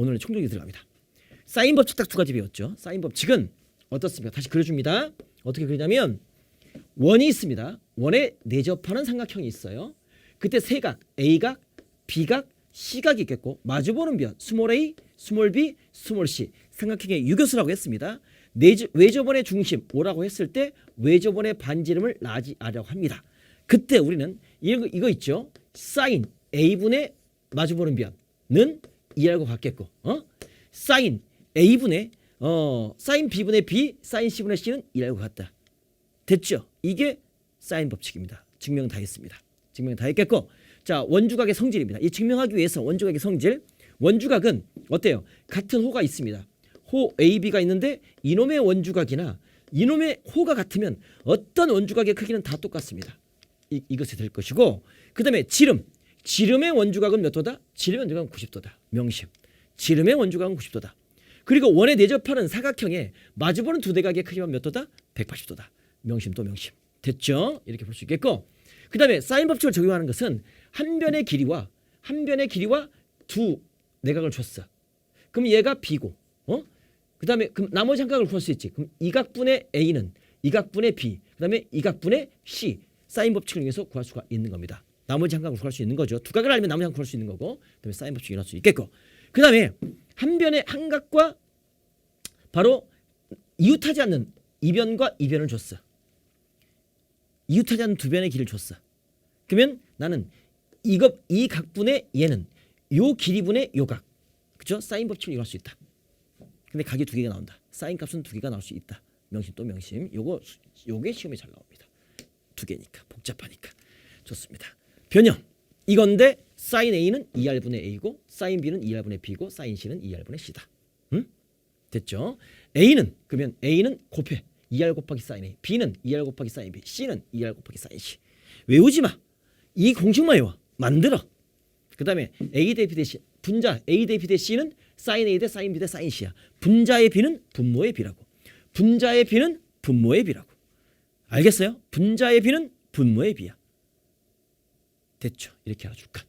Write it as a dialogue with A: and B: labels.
A: 오늘은 총정리 들어갑니다. 사인 법칙 딱 두 가지 배웠죠. 사인 법칙은 어떻습니까? 다시 그려줍니다. 어떻게 그리냐면 원이 있습니다. 원에 내접하는 삼각형이 있어요. 그때 세각 A각, B각, C각이 있겠고 마주보는 변 스몰 a, 스몰 b, 스몰 c 삼각형의 유교수라고 했습니다. 내저, 외접원의 중심 O라고 했을 때 외접원의 반지름을 라지 R이라고 합니다. 그때 우리는 이거, 이거 있죠. 사인 A분의 마주보는 변은 2라고 받겠고 어? 사인 A분의 어, 사인 B분의 B, 사인 C분의 C는 2라고 같다. 됐죠? 이게 사인 법칙입니다. 증명 다 했습니다. 증명 다 했겠고 자 원주각의 성질입니다. 이 증명하기 위해서 원주각의 성질 원주각은 어때요? 같은 호가 있습니다. 호 AB가 있는데 이놈의 원주각이나 이놈의 호가 같으면 어떤 원주각의 크기는 다 똑같습니다. 이, 이것이 될 것이고 그 다음에 지름 지름의 원주각은 몇 도다? 지름의 원주각은 90도다. 명심 지름의 원주각은 90도다. 그리고 원에 내접하는 사각형에 마주보는 두 대각의 크기만 몇 도다? 180도다. 명심 또 명심. 됐죠? 이렇게 볼 수 있겠고 그 다음에 사인 법칙을 적용하는 것은 한 변의 길이와 한 변의 길이와 두 내각을 줬어. 그럼 얘가 B고 어? 그 다음에 그럼 나머지 한 각을 구할 수 있지. 그럼 이 각분의 A는 이 각분의 B 그 다음에 이 각분의 C 사인 법칙을 이용해서 구할 수가 있는 겁니다. 나머지 한 각을 구할 수 있는 거죠. 두 각을 알면 나머지 한 구할 수 있는 거고 그다음에 사인 법칙이 일어날 수 있겠고 그 다음에 한 변의 한 각과 바로 이웃하지 않는 이변과 이변을 줬어. 이웃하지 않는 두 변의 길을 줬어. 그러면 나는 이것 이 각분의 얘는 요 길이분의 요 각. 그죠? 사인 법칙을 이용할 수 있다. 근데 각이 두 개가 나온다. 사인 값은 두 개가 나올 수 있다. 명심 또 명심. 요거 요게 시험에 잘 나옵니다. 두 개니까 복잡하니까 좋습니다. 변형 이건데 사인 A는 2R분의 A고 사인 B는 2R분의 B고 사인 C는 2R분의 C다. 응? 됐죠? A는 그러면 A는 곱해 2R 곱하기 사인 A B는 2R 곱하기 사인 B C는 2R 곱하기 사인 C 외우지 마. 이 공식만 외워. 만들어. 그 다음에 A 대 B 대 C 분자 A 대 B 대 C는 사인 A 대 사인 B 대 사인 C야. 분자의 B는 분모의 B라고. 분자의 B는 분모의 B라고. 알겠어요? 분자의 B는 분모의 B야. 됐죠? 이렇게 알아줄까?